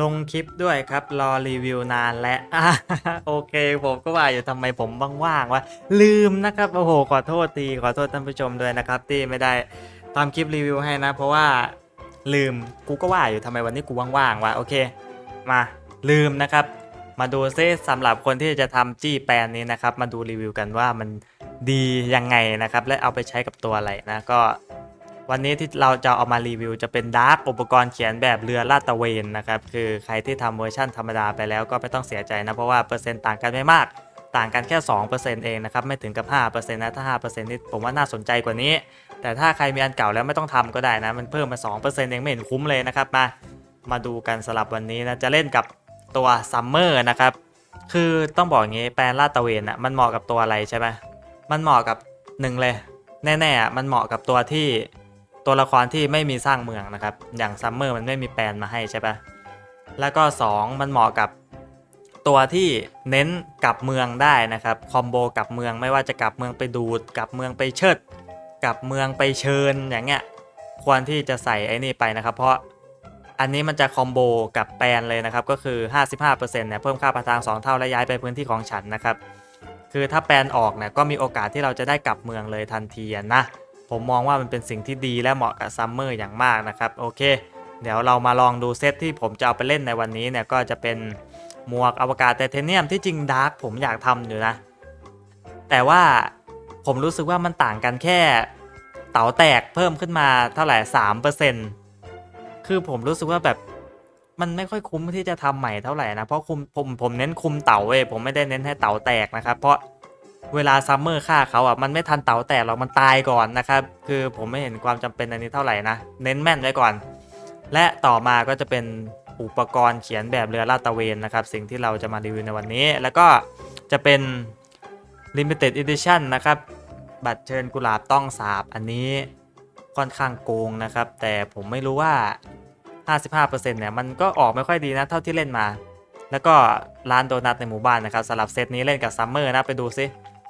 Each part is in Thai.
ลงคลิปด้วยครับ รอรีวิวนานและโอเค ผมก็ว่าอยู่ทำไมผมว่างๆวะลืมนะครับ โอ้โห ขอโทษทีขอโทษท่านผู้ชมด้วยนะครับ ที่ไม่ได้ทำคลิปรีวิวให้นะ เพราะว่าลืมกูก็ว่าอยู่ทำไมวันนี้กูว่างๆวะโอเค มาลืมนะครับ มาดูซิสำหรับคนที่จะทำจี้แปลนนี้นะครับ มาดูรีวิวกันว่ามันดียังไงนะครับ และเอาไปใช้กับตัวอะไรนะก็ วันนี้ที่เราจะเอามารีวิวจะเป็นดาร์กอุปกรณ์เขียนแบบเรือลาดตะเวนนะครับคือใครที่ทำเวอร์ชั่นธรรมดาไปแล้วก็ไม่ต้องเสียใจนะ เพราะว่าเปอร์เซ็นต์ต่างกันไม่มาก ต่างกันแค่ 2%เองนะครับ ไม่ถึงกับ 5%นะถ้า 5%นี่ผมว่าน่าสนใจกว่านี้ แต่ถ้าใครมีอันเก่าแล้วไม่ต้องทำก็ได้นะ มันเพิ่มมา 2%เองไม่เห็นคุ้มเลยนะครับมามาดูกันสลับวันนี้นะจะเล่นกับตัวซัมเมอร์นะครับคือต้องบอกอย่างนี้แปลนลาดตะเวนอะมันเหมาะกับตัวอะไรใช่ไหมมันเหมาะกับหนึ่งเลยแน่ๆมันเหมาะกับตัวที่ ตัวละครที่ไม่มีสร้างเมืองนะครับ อย่างซัมเมอร์มันไม่มีแปลนมาให้ใช่ปะแล้วก็ 2 มันเหมาะกับตัวที่เน้นกลับเมืองได้นะครับ คอมโบกลับเมืองไม่ว่าจะกลับเมืองไปดูด กลับเมืองไปเชิด กลับเมืองไปเชิญอย่างเงี้ย ควรที่จะใส่ไอ้นี่ไปนะครับ เพราะอันนี้มันจะคอมโบกับแปลนเลยนะครับ ก็คือ 55%เนี่ยเพิ่มค่าประทาง 2 เท่าและย้ายไปพื้นที่ของฉันนะครับ คือถ้าแปลนออกเนี่ยก็มีโอกาสที่เราจะได้กลับเมืองเลยทันทีนะ ผมมองว่ามันเป็นสิ่งที่ดีและเหมาะกับซัมเมอร์อย่างมากนะครับโอเค เดี๋ยวเรามาลองดูเซตที่ผมจะเอาไปเล่นในวันนี้เนี่ยก็จะเป็นหมวกอวกาศไทเทเนียมที่จริงดาร์กผมอยากทำอยู่นะ แต่ว่าผมรู้สึกว่ามันต่างกันแค่เต๋าแตกเพิ่มขึ้นมาเท่าไหร่สามเปอร์เซ็นต์คือผมรู้สึกว่าแบบมันไม่ค่อยคุ้มที่จะทำใหม่เท่าไหร่นะ เพราะคุมผมผมเน้นคุมเต๋าเว้ยผมไม่ได้เน้นให้เต๋าแตกนะครับ เพราะ เวลาซัมเมอร์ฆ่าเขาอะมันไม่ทันเต๋าแตกหรอกมันตายก่อนนะครับ คือผมไม่เห็นความจำเป็นอันนี้เท่าไหร่นะ เน้นแม่นไว้ก่อน และต่อมาก็จะเป็นอุปกรณ์เขียนแบบเรือลาดตระเวนนะครับ สิ่งที่เราจะมารีวิวในวันนี้ แล้วก็จะเป็น Limited Edition นะครับ บัตรเชิญกุหลาบต้องสาบอันนี้ค่อนข้างโกงนะครับ แต่ผมไม่รู้ว่า 55%เนี่ยมันก็ออกไม่ค่อยดีนะเท่าที่เล่นมา แล้วก็ร้านโดนัทในหมู่บ้านนะครับสำหรับเซตนี้เล่นกับซัมเมอร์นะไปดูซิ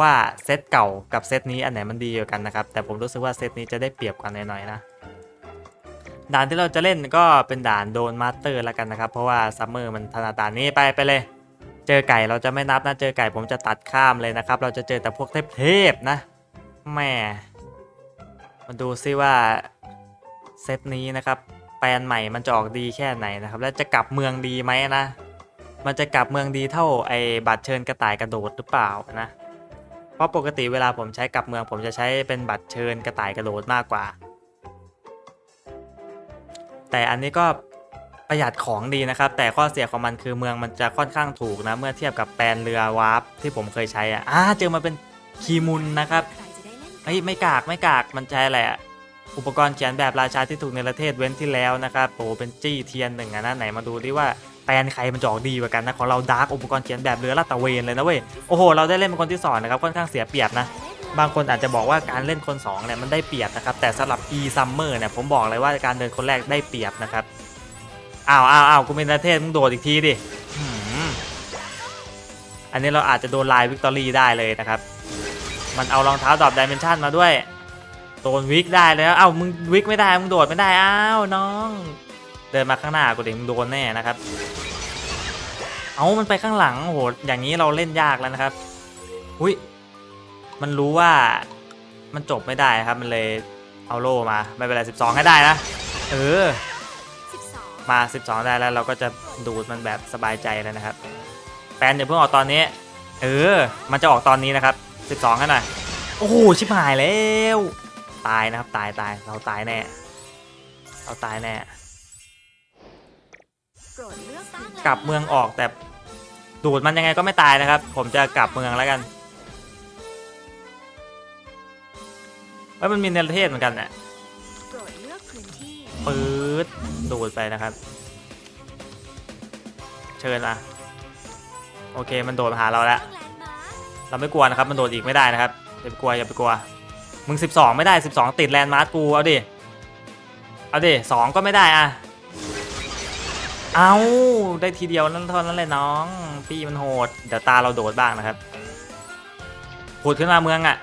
ว่าเซตเก่ากับเซตนี้อันไหนมันดีกว่ากันนะครับ แต่ผมรู้สึกว่าเซตนี้จะได้เปรียบกว่าหน่อยๆนะด่านที่เราจะเล่นก็เป็นด่านโดนมาสเตอร์แล้วกันนะครับ เพราะว่าซัมเมอร์มันถนัดด่านนี้ไปไปเลย เจอไก่เราจะไม่นับนะเจอไก่ผมจะตัดข้ามเลยนะครับ เราจะเจอแต่พวกเทพๆนะแม่มาดูซิว่าเซตนี้นะครับแปลนใหม่มันจะออกดีแค่ไหนนะครับ และจะกลับเมืองดีไหมนะ มันจะกลับเมืองดีเท่าไอ้บัตรเชิญกระต่ายกระโดดหรือเปล่านะ ราะปกติเวลาผมใช้กลับเมือง ผมจะใช้เป็นบัตรเชิญกระต่ายกระโดดมากกว่า แต่อันนี้ก็ประหยัดของดีนะครับ แต่ข้อเสียของมันคือเมืองมันจะค่อนข้างถูกนะ เมื่อเทียบกับแปลนเรือวาร์ปที่ผมเคยใช้อะอ่าเจอมาเป็นคีมุนนะครับเฮ้ยไม่กากไม่กากมันใช้อะไรอะอุปกรณ์เขียนแบบราชาที่ถูกในประเทศเว้นที่แล้วนะครับโอ้เป็นจี้เทียนหนึ่งอะนะไหนมาดูดิว่า ปลนใครมันจะออกดีกว่ากันนะของเราดาร์กอุปกรณ์เขียนแบบเรือลาดตระเวนเลยนะเว้ยโอ้โหเราได้เล่นเป็นคนที่สอนนะครับค่อนข้างเสียเปรียบนะบางคนอาจจะบอกว่าการเล่นคน2เนี่ยมันได้เปรียบนะครับแต่สำหรับ e summer เนี่ยผมบอกเลยว่าการเดินคนแรกได้เปรียบนะครับอ้าวอ้าวอ้าวกูเป็นประเทศมึงโดดอีกทีดิอันนี้เราอาจจะโดนลายวิกตอรี่ได้เลยนะครับ มันเอารองเท้าดอปดิเมนชันมาด้วย โดนวิกได้แล้ว เอ้า มึงวิกไม่ได้ มึงโดดไม่ได้ อ้าวน้อง เดินมาข้างหน้ากูเดี๋ยวมึงโดนแน่นะครับ เอามันไปข้างหลังโอ้โหอย่างนี้เราเล่นยากแล้วนะครับอุ้ยมันรู้ว่ามันจบไม่ได้ครับมันเลยเอาโล่มาไม่เป็นไร12 ให้ได้นะ เออ มา 12 ได้แล้วเราก็จะดูดมันแบบสบายใจแล้วนะครับแปนอย่าเพิ่งออกตอนนี้ เออ มันจะออกตอนนี้นะครับ 12กันหน่อยโอ้โหชิบหายแล้ว ตายนะครับตายตายเราตายแน่เราตายแน่ กลับเมืองออกแต่ดูดมันยังไงก็ไม่ตายนะครับ ผมจะกลับเมืองแล้วกันเอ้ยมันมีในประเทศเหมือนกันน่ะโปรดเลือกพื้นที่ปื๊ดดูดไปนะครับ เชิญมาโอเคมันโดดมาหาเราแล้ว เราไม่กลัวนะครับ มันโดดอีกไม่ได้นะครับอย่าไปกลัวอย่าไปกลัว มึง 12 ไม่ได้ 12 ติดแลนด์มาร์คกูเอาดิ เอาดิสองก็ไม่ได้อะ เอาได้ทีเดียวนั่นเท่านั้นเลยน้อง พี่มันโหด เดี๋ยวตาเราโดดบ้างนะครับผุดขึ้นมาเมืองอะ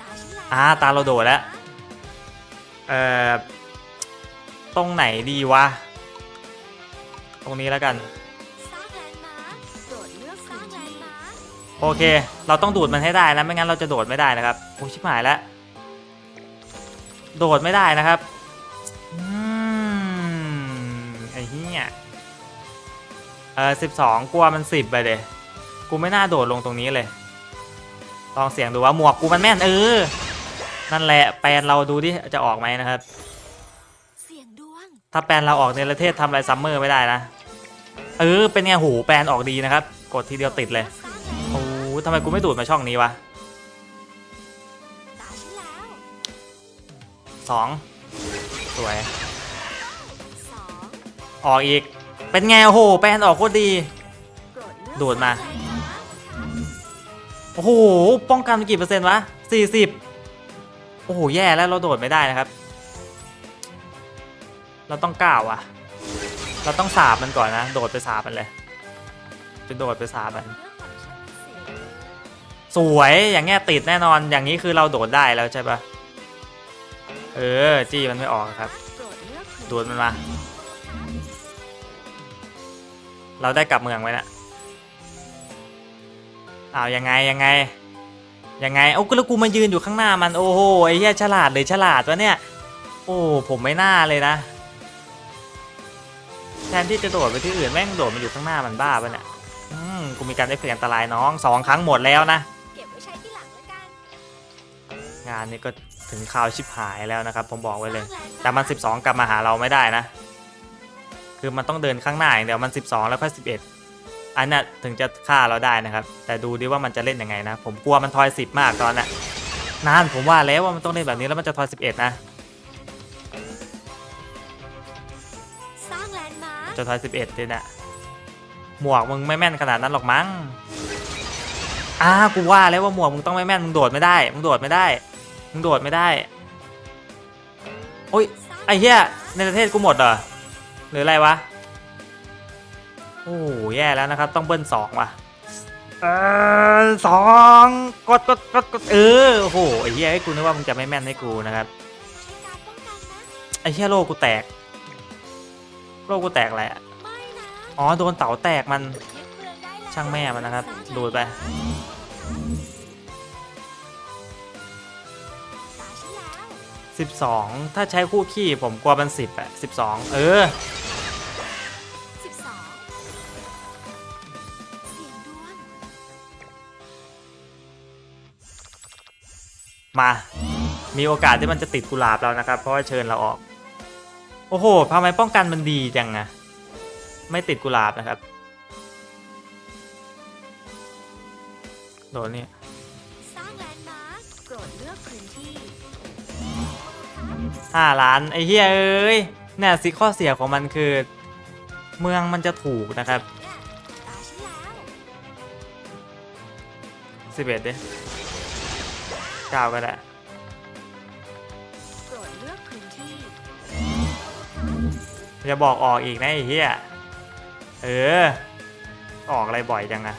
ตาฉันแหละอ่าตาเราโดดแล้ว เอ่อ ตรงไหนดีวะ ตรงนี้แล้วกันสร้างแลนด์มาร์คโปรดเลือกสร้างแลนด์มาร์คโอเค เราต้องดูดมันให้ได้นะ ไม่งั้นเราจะโดดไม่ได้นะครับ โอ้ชิบหายแล้ว โดดไม่ได้นะครับ เออสิบสองกลัวมันสิบไปเลย กูไม่น่าโดดลงตรงนี้เลย ลองเสียงดูว่าหมวกกูมันแม่นเออ นั่นแหละแปลนเราดูดิจะออกไหมนะครับ เสียงดวง ถ้าแปลนเราออกในประเทศทำอะไรซัมเมอร์ไม่ได้นะ เออ เป็นไงหูแปลนออกดีนะครับ กดทีเดียวติดเลยสร้างแลนด์โอ้ทำไมกูไม่ดูดมาช่องนี้วะตาฉันแล้วสองสวย สองออกอีก เป็นไงโอ้โหแปลนออกโคตรดี โดดมา โอ้โห ป้องกันกี่เปอร์เซ็นต์วะสี่สิบโอ้โห แย่แล้วเราโดดไม่ได้นะครับ เราต้องก้าวอะเราต้องสาบมันก่อนนะ โดดไปสาบมันเลย จะโดดไปสาบมัน สวยอย่างเงี้ยติดแน่นอนอย่างนี้คือเราโดดได้แล้วใช่ปะเออ จี้มันไม่ออกครับ โดเลือกพื้นดูดมันมา เราได้กลับเมืองไว้นะอ้าวยังไงยังไงยังไงโอ้กูแล้วกูมายืนอยู่ข้างหน้ามันโอ้โหไอ้เหี้ยฉลาดเลยฉลาดวะเนี่ยโอ้ผมไม่น่าเลยนะ แทนที่จะโดดไปที่อื่นแม่งโดดมาอยู่ข้างหน้ามันบ้าปะเนี่ยอืมกูมีการได้เปลี่ยนอันตรายน้องสองครั้งหมดแล้วนะเก็บไว้ใช้ที่หลังแล้วกันงานนี้ก็ถึงข่าวชิบหายแล้วนะครับ ผมบอกไว้เลย แต่มัน 12 กลับมาหาเราไม่ได้นะ คือมันต้องเดินข้างหน้าอย่างเดียวมัน 12 แล้วค่อย11 อันน่ะถึงจะฆ่าเราได้นะครับ แต่ดูดิว่ามันจะเล่นยังไงนะ ผมกลัวมันทอย 10 มากตอนน่ะนานผมว่าแล้วว่ามันต้องเล่นแบบนี้แล้วมันจะทอย 11 นะสร้างแลนด์มาร์คจะทอย 11เลยนะหมวกมึงไม่แม่นขนาดนั้นหรอกมั้งอ้ากูว่าแล้วว่าหมวกมึงต้องไม่แม่นมึงโดดไม่ได้มึงโดดไม่ได้มึงโดดไม่ได้โอ้ยไอ้เหี้ยในประเทศกูหมดเหรอ หรืออะไรวะ โอ้โหแย่แล้วนะครับ ต้องเบิ้ลสองว่ะเออสองกดกดกดกดเออโอ้โหไอ้เหี้ยให้กูนึกว่ามึงจะไม่แม่นให้กูนะครับใช้การป้องกันนะไอ้เหี้ยโลกกูแตก โลกกูแตกอะไรอะไม่นะอ๋อโดนเต๋าแตกมันยึดเมืองได้แล้วช่างแม่มันนะครับดูดไปตาฉันแล้ว12ถ้าใช้คู่ขี้ผมกลัวมัน10อะ12เออ มา มีโอกาสที่มันจะติดกุหลาบเรานะครับ เพราะว่าเชิญเราออก โอ้โหทำไมป้องกันมันดีจังอะไม่ติดกุหลาบนะครับ โดนนี่สร้างแลนด์มาร์คโปรดเลือกพื้นที่ห้าล้านไอ้เฮียเอ้ยเนี่ยสิข้อเสียของมันคือ เมืองมันจะถูกนะครับเนี่ยตาฉันแล้ว11ดิ เก้าก็ได้โปรดเลือกพื้นที่อย่าบอกออกอีกนะไอ้เฮียเออ ออกอะไรบ่อยจังอะ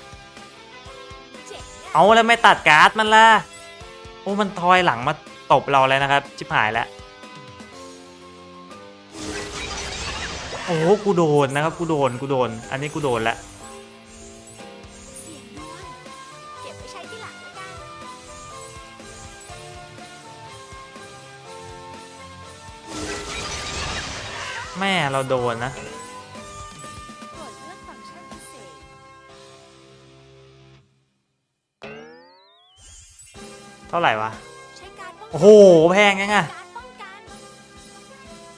เจ๋งอะเอาแล้วไม่ตัดการ์ดมันล่ะโอ้มันทอยหลังมาตบเราเลยนะครับชิบหายแล้วโอ้โหกูโดนนะครับกูโดนกูโดน อันนี้กูโดนแล้ว เราโดนนะเท่าไหร่วะ โอ้โห แพงยังอะการป้อง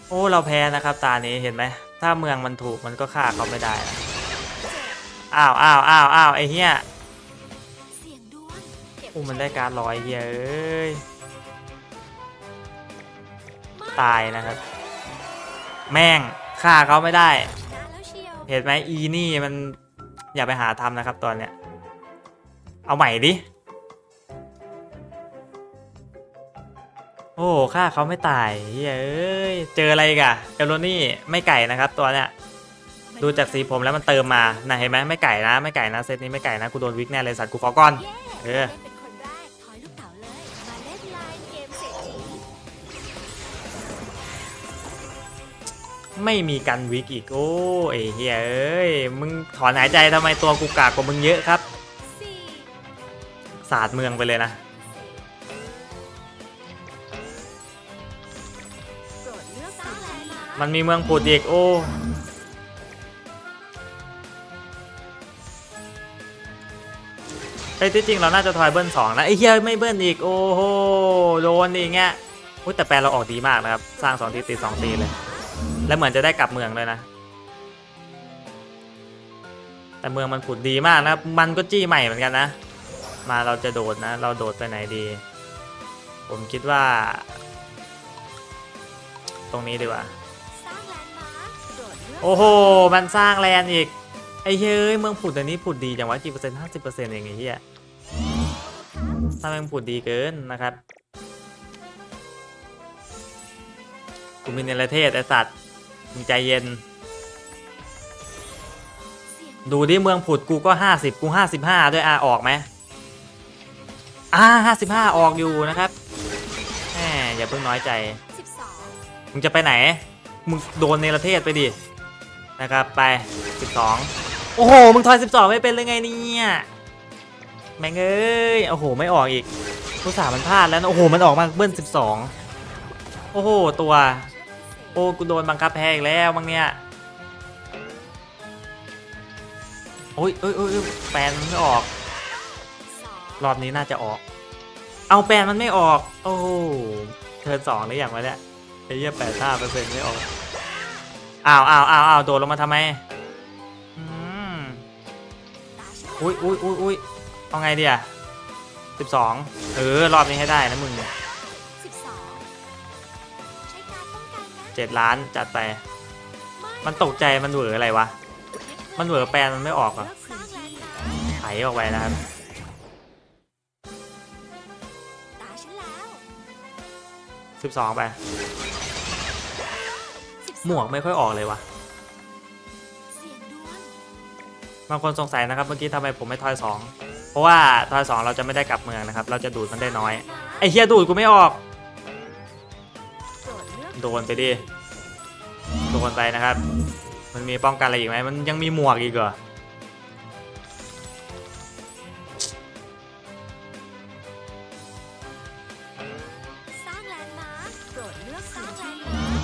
โอ้ เราแพ้นะครับตานี้เห็นไหม ถ้าเมืองมันถูกมันก็ฆ่าเขาไม่ได้นะอ้าวอ้าวอ้าวอ้าวไอ้เหี้ยโอ้ว้มันได้การดร้อยเยอ้ยไม่ตายนะครับ แม่ง ฆ่าเขาไม่ได้ชนะแล้วเชียวเห็นไหมอีนี่มันอย่าไปหาทำนะครับตอนเนี้ย เอาใหม่ดิ โอ้ฆ่าเขาไม่ตายเฮ้ยเอ้ย เจออะไรอีกอะเอลโรนี่ไม่ไก่นะครับตัวเนี้ย ดูจากสีผมแล้วมันเติมมานะเห็นไหมไม่ไก่นะ ไม่ไก่นะเซตนี้ไม่ไก่นะ กูโดนวิกแน่เลยสัตว์กูขอก่อนเย้เออ ไม่มีกันวิกอีกโอ้ไอ้เฮียเอ้ยมึงถอนหายใจทำไมตัวกูกากกว่ามึงเยอะครับศาสตร์เมืองไปเลยนะมันมีเมืองผุดอีกโอ้ไอ้ที่จริงเราน่าจะทอยเบิ้ลสองนะไอ้เฮียไม่เบิ้ลอีกโอ้โหโดนอีกเงี้ยอุ๊ยแต่แปลเราออกดีมากนะครับ สร้างสองทีติดสองทีเลย แล้วเหมือนจะได้กลับเมืองเลยนะ แต่เมืองมันผุดดีมากนะ มันก็จี้ใหม่เหมือนกันนะ มาเราจะโดดนะ เราโดดไปไหนดี ผมคิดว่า ตรงนี้ดีกว่า โอ้โห มันสร้างแลนด์อีก ไอ้เฮ้ย เมืองผุดอันนี้ผุดดีจังวะกี่เปอร์เซ็นต์ห้าสิบเปอร์เซ็นต์องไอ้เหี้ยสร้างเมืองผุดดีเกินนะครับกูมีเนรเทศไอสัตว์ มึงใจเย็น ดูดิเมืองผุดกูก็ห้าสิบกูห้าสิบห้าด้วยอะออกไหมอ่าห้าสิบห้าออกอยู่นะครับแหมอย่าเพิ่งน้อยใจ มึงจะไปไหน มึงโดนเนประเทศไปดิ นะครับไป12โอ้โห มึงทอย12ไม่เป็นเลยไงเนี่ย แม่งเอ้ย โอ้โห ไม่ออกอีกผู้สามันพลาดแล้ว โอ้โห มันออกมาเบิ้ล12โอ้โห ตัว โอ้กูโดนบังคับแพ้อีกแล้วมั้งเนี่ยโอ้ยเอ้ยเอ้ยแปนมันไม่ออก รอบนี้น่าจะออก เอาแปนมันไม่ออก โอ้เทิร์นสองหรือยังวะเนี่ยไอ้เหี้ยแปดห้าเปอร์เซ็นต์ไม่ออกอ้าวอ้าวอ้าวอ้าวโดดลงมาทำไมอุ้ยอุ้ยอุ้ยอุ้ยเอาไงดีอะสิบสองเออ รอบนี้ให้ได้นะมึงสิบ เจ็ดล้านจัดไปไม่มันตกใจมันเหวออะไรวะ มันเหวอแปลนมันไม่ออกเหรอะเลือกสร้างแลนด์มาร์คไถออกไปนะครับตาฉันแล้วสิบสองไปสิบสองหมวกไม่ค่อยออกเลยวะเสียงดวงบางคนสงสัยนะครับเมื่อกี้ทำไมผมไม่ทอยสองเพราะว่าทอยสองเราจะไม่ได้กลับเมืองนะครับ เราจะดูดมันได้น้อย ไอ้เฮียดูดกูไม่ออกโปรดเลือก โดนไปดิโดนไปนะครับ มันมีป้องกันอะไรอีกไหมมันยังมีหมวกอีกเหรอสร้างแลนด์มาร์คโปรดเลือกสร้างแลนด์มาร์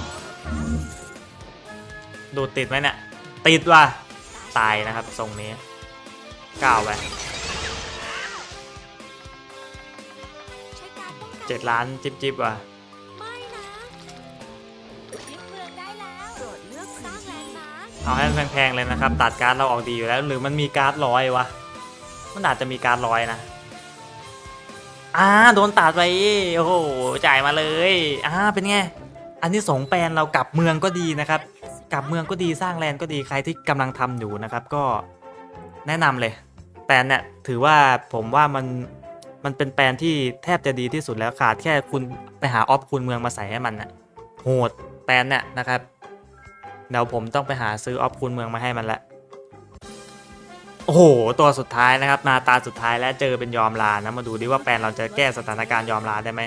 คดูดติดไหมเนี่ย ติดว่ะตาตายนะครับทรงนี้ก้าวไปใช้การป้องกันเจ็ดล้านจิบจิบว่ะ เอาให้มันแพงๆเลยนะครับ ตัดการ์ดเราออกดีอยู่แล้ว หรือมันมีการ์ดร้อยวะ มันอาจจะมีการ์ดร้อยนะอ่าโดนตัดไปโอ้โหจ่ายมาเลยอ่าเป็นไงอันนี้สงแปลนเรากลับเมืองก็ดีนะครับ กลับเมืองก็ดีสร้างแลนด์ก็ดีใครที่กำลังทำอยู่นะครับก็แนะนำเลยแต่เนี่ยถือว่าผมว่ามันมันเป็นแปลนที่แทบจะดีที่สุดแล้วขาดแค่คุณไปหาออฟคูณเมืองมาใส่ให้มันนะโหดแปลนเนี่ยนะครับ เดี๋ยวผมต้องไปหาซื้อออฟคูณเมืองมาให้มันละโอ้โห ตัวสุดท้ายนะครับนาตาสุดท้ายแล้วเจอเป็นยอมลานะ มาดูดิว่าแปลนเราจะแก้สถานการณ์ยอมลาได้ไหม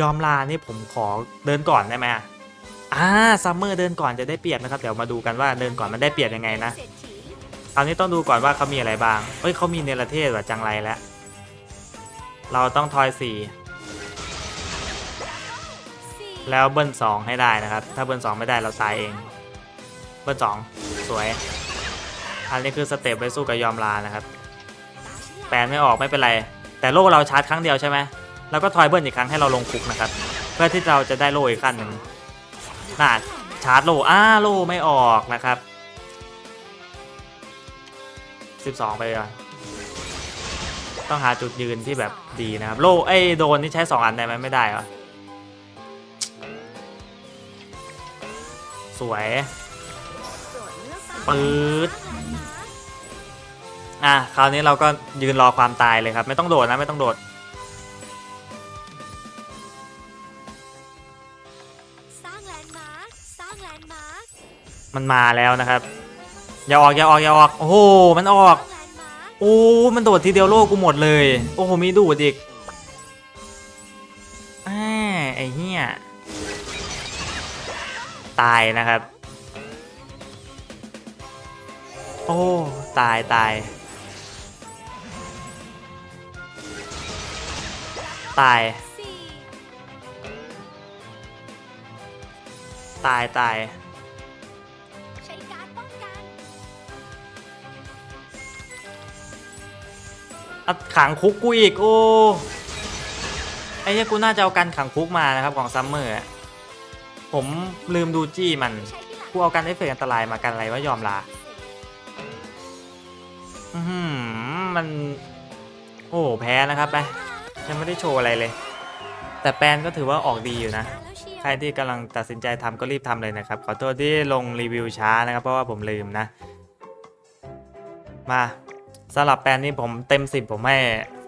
ยอมลานี่ผมขอเดินก่อนได้ไหมอ่าซัมเมอร์เดินก่อนจะได้เปรียบนะครับ เดี๋ยวมาดูกันว่าเดินก่อนมันได้เปรียบยังไงนะคราวนี้ต้องดูก่อนว่าเขามีอะไรบ้าง เอ้ยเขามีเนรเทศว่ะจังไรแล้ว เราต้องทอยสี่สี่แล้วเบิ้ลสองให้ได้นะครับ ถ้าเบิ้ลสองไม่ได้เราตายเอง เบิ้ลสองสวย อันนี้คือสเต็ปไปสู้กับยอมลานะครับ แปลไม่ออกไม่เป็นไร แต่โล่เราชาร์จครั้งเดียวใช่ไหมแล้วก็ทอยเบิ้ลอีกครั้งให้เราลงคุกนะครับ เพื่อที่เราจะได้โล่อีกขั้นหนึ่งน่าชาร์จโล่อ้าโล่ไม่ออกนะครับ 12 ไปก่อนต้องหาจุดยืนที่แบบดีนะครับ โล่ไอ้โดนนี่ใช้ 2 อันได้ไหมไม่ได้เหรอสวย ปืดสร้างแลนด์มาร์คอะคราวนี้เราก็ยืนรอความตายเลยครับ ไม่ต้องโดดนะไม่ต้องโดดสร้างแลนด์มาร์คสร้างแลนด์มาร์คมันมาแล้วนะครับ อย่าออกอย่าออกอย่าออก โอ้โหมันออกสร้างแลนด์มาร์คโอ้มันโดดทีเดียวโลกกูหมดเลย โอ้โหมีดูดอีกอ่าไอ้เหี้ยตายนะครับ อ้ตายตาย ตาย ตายตายใช้การดป้องกันอะขังคุกกูอีก โอ้ไอ้เนี่ยกูน่าจะเอากันขังคุกมานะครับของซัมเมอร์ผมลืมดูจี้มัน กูเอากันเอฟเฟกต์อันตรายมากันอะไรว่ายอมลา มัน โอ้แพ้นะครับไปยังไม่ได้โชว์อะไรเลย แต่แปนก็ถือว่าออกดีอยู่นะ ใครที่กำลังตัดสินใจทำก็รีบทำเลยนะครับ ขอโทษที่ลงรีวิวช้านะครับ เพราะว่าผมลืมนะ มาสำหรับแปนนี้ผมเต็ม 10 ผมให้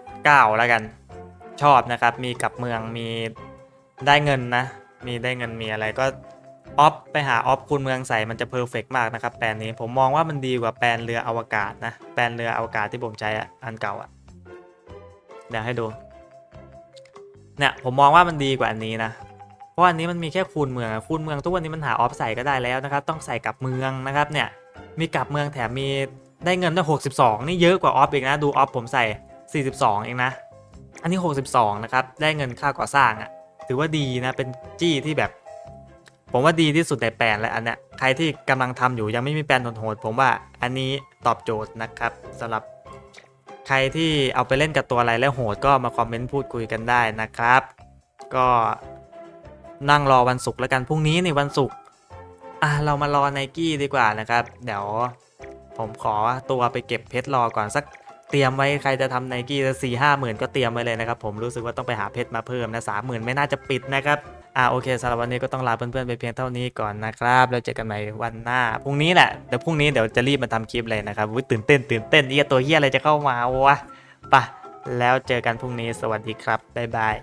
9 แล้วกัน ชอบนะครับ มีกลับเมืองมีได้เงินนะ มีได้เงินมีอะไรก็ ออฟไปหาออฟคูณเมืองใส่มันจะเพอร์เฟกมากนะครับแปลนนี้ผมมองว่ามันดีกว่าแปลนเรืออวกาศนะ แปลนเรืออวกาศที่ผมใช้อะอันเก่าอะเดี๋ยวให้ดูเนี่ยผมมองว่ามันดีกว่าอันนี้นะเพราะอันนี้มันมีแค่คูณเมืองคูณเมืองทุกวันนี้มันหาออฟใส่ก็ได้แล้วนะครับต้องใส่กับเมืองนะครับเนี่ยมีกับเมืองแถมมีได้เงินได้62 นี่เยอะกว่าออฟอีกนะดูออฟผมใส่ 42 เองนะ อันนี้ 62 นะครับ ได้เงินค่าก่อสร้างอะถือว่าดีนะเป็นจี้ที่แบบ ผมว่าดีที่สุดในแปลนและอันเนี้ยใครที่กำลังทำอยู่ยังไม่มีแปลนโหดผมว่าอันนี้ตอบโจทย์นะครับสำหรับใครที่เอาไปเล่นกับตัวอะไรแล้วโหดก็มาคอมเมนต์พูดคุยกันได้นะครับ ก็นั่งรอวันศุกร์แล้วกันพรุ่งนี้ในวันศุกร์อะเรามารอไนกี้ดีกว่านะครับ เดี๋ยวผมขอตัวไปเก็บเพชรรอก่อนสักเตรียมไว้ใครจะทำไนกี้สี่ห้าหมื่นก็เตรียมไว้เลยนะครับ ผมรู้สึกว่าต้องไปหาเพชรมาเพิ่มนะสามหมื่นไม่น่าจะปิดนะครับ อ่าโอเคสำหรับวันนี้ก็ต้องลาเพื่อนๆไปเพียงเท่านี้ก่อนนะครับแล้วเจอกันใหม่วันหน้าพรุ่งนี้แหละเดี๋ยวพรุ่งนี้เดี๋ยวจะรีบมาทำคลิปเลยนะครับอุ๊ยตื่นเต้นตื่นเต้นเฮียตัวเฮียอะไรจะเข้ามาวะไปะแล้วเจอกันพรุ่งนี้สวัสดีครับบ๊ายบาย